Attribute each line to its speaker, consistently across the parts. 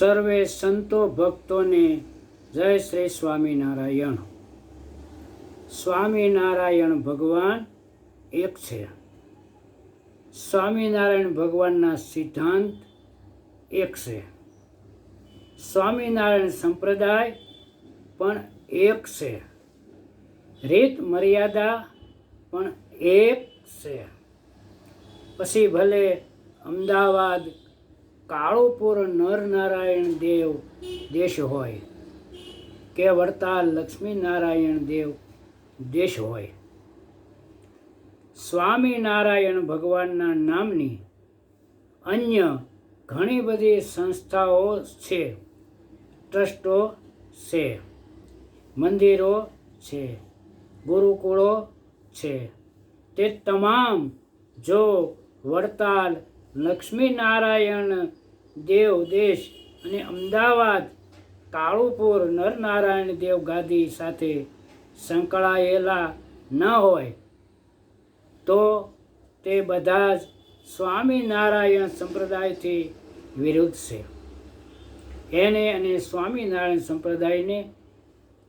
Speaker 1: સર્વે સંતો ભક્તોને જય શ્રી સ્વામિનારાયણ. સ્વામિનારાયણ ભગવાન એક છે. સ્વામિનારાયણ ભગવાનના સિદ્ધાંત એક છે. સ્વામિનારાયણ સંપ્રદાય પણ એક છે. રીત મર્યાદા પણ એક છે. પછી ભલે અમદાવાદ કાળુપુર નરનારાયણ દેવ દેશ હોય. કે વડતાલ લક્ષ્મીનારાયણ દેવ દેશ હોય. સ્વામિનારાયણ ભગવાનના નામની અન્ય ઘણી બધી સંસ્થાઓ છે. ટ્રસ્ટો છે. મંદિરો છે. ગુરુકુળો છે. તે તમામ જો વડતાલ લક્ષ્મીનારાયણ દેવ, દેશ અને અમદાવાદ, કાળુપુર, નરનારાયણ દેવ ગાદી સાથે સંકળાયેલા ન હોય તો તે બધા જ સ્વામિનારાયણ સંપ્રદાયથી વિરુદ્ધ છે. એને અને સ્વામિનારાયણ સંપ્રદાયને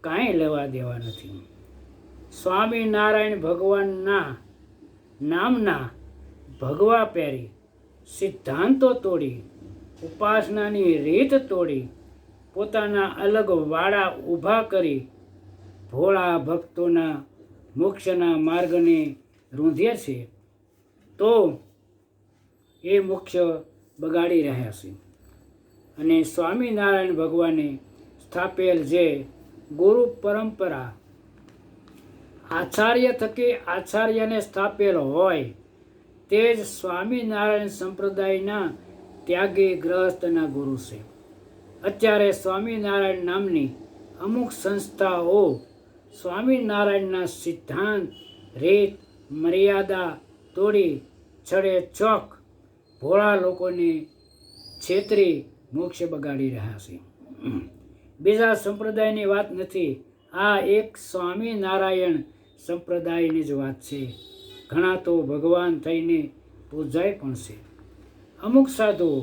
Speaker 1: કાંઈ લેવા દેવા નથી. સ્વામિનારાયણ ભગવાનના નામના ભગવા પહેરી સિદ્ધાંતો તોડી ઉપાસનાની રીત તોડી, પોતાના અલગ વાડા ઊભા કરી, ભોળા ભક્તોના મોક્ષના માર્ગને રૂંધે છે, તો એ મોક્ષ બગાડી રહ્યા છે. અને સ્વામિનારાયણ ભગવાને સ્થાપેલ જે ગુરુ પરંપરા, આચાર્ય થકી આચાર્યને સ્થાપેલ હોય, તે જ સ્વામિનારાયણ સંપ્રદાયના ત્યાગી ગ્રહસ્થના ગુરુ છે. અત્યારે સ્વામિનારાયણ નામની અમુક સંસ્થાઓ સ્વામિનારાયણના સિદ્ધાંત, રીત, મર્યાદા, તોડી, છડે, ચોક, ભોળા લોકોને છેતરી મોક્ષ બગાડી રહ્યા છે. બીજા સંપ્રદાયની વાત નથી. આ એક સ્વામિનારાયણ સંપ્રદાયની જ વાત છે. ઘણા તો ભગવાન થઈને પૂજાય પણ છે. અમુક સાધુઓ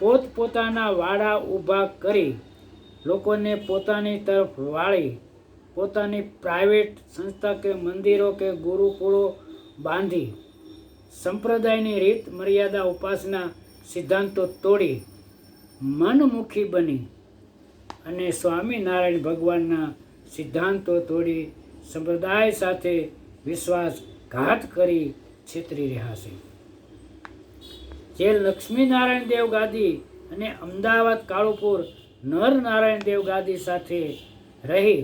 Speaker 1: પોતપોતાના વાડા ઊભા કરી લોકોને પોતાની તરફ વાળી, પોતાની પ્રાઇવેટ સંસ્થા કે મંદિરો કે ગુરુકુળો બાંધી, સંપ્રદાયની રીત મર્યાદા ઉપાસના સિદ્ધાંતો તોડી, મનમુખી બની અને સ્વામિનારાયણ ભગવાનના સિદ્ધાંતો તોડી સંપ્રદાય સાથે વિશ્વાસઘાત કરી છેતરી રહ્યા છે. જે લક્ષ્મીનારાયણ દેવ ગાદી અને અમદાવાદ કાળુપુર નર નારાયણ દેવ ગાદી સાથે રહી.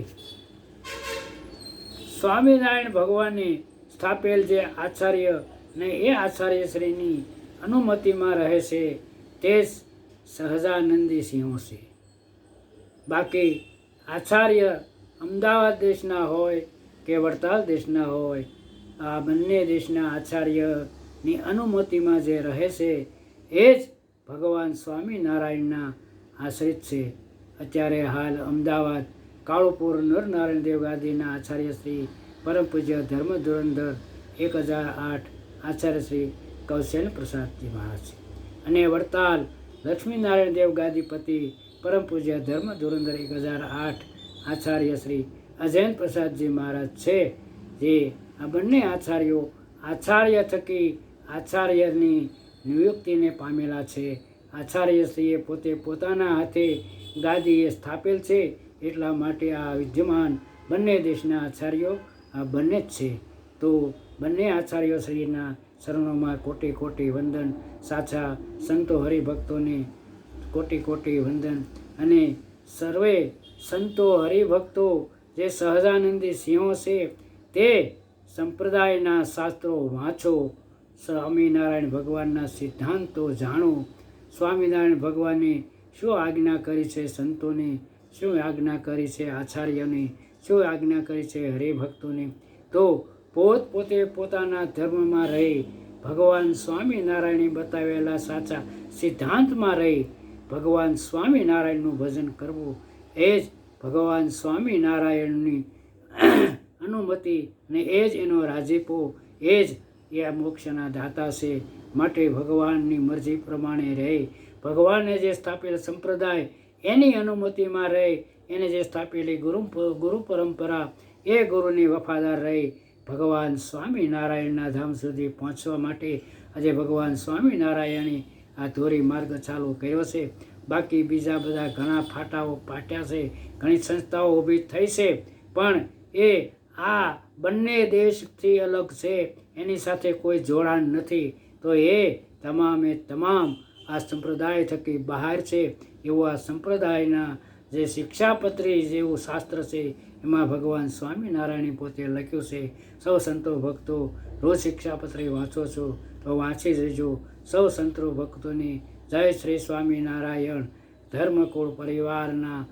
Speaker 1: સ્વામિનારાયણ ભગવાને સ્થાપેલ જે આચાર્ય ને એ આચાર્ય શ્રીની અનુમતિમાં રહે છે તે જ સહજાનંદી સિંહો છે. બાકી આચાર્ય અમદાવાદ દેશના હોય કે વડતાલ દેશના હોય, આ બંને દેશના આચાર્યની અનુમતિમાં જે રહે છે, એ જ ભગવાન સ્વામિનારાયણના આશ્રિત છે. અત્યારે હાલ અમદાવાદ કાળુપુર નરનારાયણ દેવ ગાદીના આચાર્ય શ્રી પરમ પૂજ્ય ધર્મ ધુરંધર એક હજાર આઠ આચાર્ય શ્રી કૌશલ પ્રસાદજી મહારાજ અને વડતાલ લક્ષ્મીનારાયણ દેવ ગાદીપતિ પરમ પૂજ્ય ધર્મ ધુરંધર એક હજાર આઠ આચાર્ય શ્રી અજયન પ્રસાદજી મહારાજ છે. જે આ બંને આચાર્યો આચાર્ય થકી આચાર્યની નિયુક્તિને પામેલા છે. આચાર્યશ્રીએ પોતે પોતાના હાથે ગાદીએ સ્થાપેલ છે. એટલા માટે આ વિદ્યમાન બંને દેશના આચાર્યો આ બંને જ છે. તો બંને આચાર્યો શ્રીના શરણોમાં કોટી કોટી વંદન, સાચા સંતો હરિભક્તોને કોટી કોટી વંદન અને સર્વે સંતો હરિભક્તો જે સહજાનંદી સિંહો છે તે સંપ્રદાયના શાસ્ત્રો વાંચો. સ્વામિનારાયણ ભગવાનના સિદ્ધાંતો જાણો. સ્વામિનારાયણ ભગવાને શું આજ્ઞા કરી છે સંતોની? શું આજ્ઞા કરી છે આચાર્યની? શું આજ્ઞા કરી છે હરિભક્તોની? તો પોત પોતે પોતાના ધર્મમાં રહી ભગવાન સ્વામિનારાયણે બતાવેલા સાચા સિદ્ધાંતમાં રહી ભગવાન સ્વામિનારાયણનું ભજન કરવું એ જ ભગવાન સ્વામિનારાયણની અનુમતિ અને એ જ એનો રાજીપો એ જ એ આ મોક્ષના દાતા છે. માટે ભગવાનની મરજી પ્રમાણે રહે. ભગવાને જે સ્થાપેલ સંપ્રદાય, એની અનુમતિમાં રહે. એને જે સ્થાપેલી ગુરુ ગુરુ પરંપરા, એ ગુરુની વફાદાર રહી. ભગવાન સ્વામિનારાયણના ધામ સુધી પહોંચવા માટે આજે ભગવાન સ્વામિનારાયણે આ ધોરી માર્ગ ચાલુ કર્યો છે. બાકી બીજા બધા ઘણા ફાટાઓ પાટ્યા છે. ઘણી સંસ્થાઓ ઊભી થઈ છે. પણ એ આ બંને દેશથી અલગ છે. એની સાથે કોઈ જોડાણ નથી. તો એ તમામે તમામ આ સંપ્રદાય થકી બહાર છે. એવું આ સંપ્રદાયના જે શિક્ષાપત્રી જેવું શાસ્ત્ર છે, એમાં ભગવાન સ્વામિનારાયણે પોતે લખ્યું છે. સૌ સંતો ભક્તો, રોજ શિક્ષાપત્રી વાંચો છો, તો વાંચી જજો. સૌ સંતો ભક્તોની જય શ્રી સ્વામિનારાયણ. ધર્મકુળ પરિવારના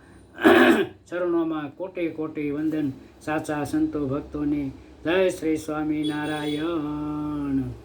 Speaker 1: ચરણોમાં કોટી કોટી વંદન સાચા સંતો ભક્તોને. જય શ્રી સ્વામિનારાયણ.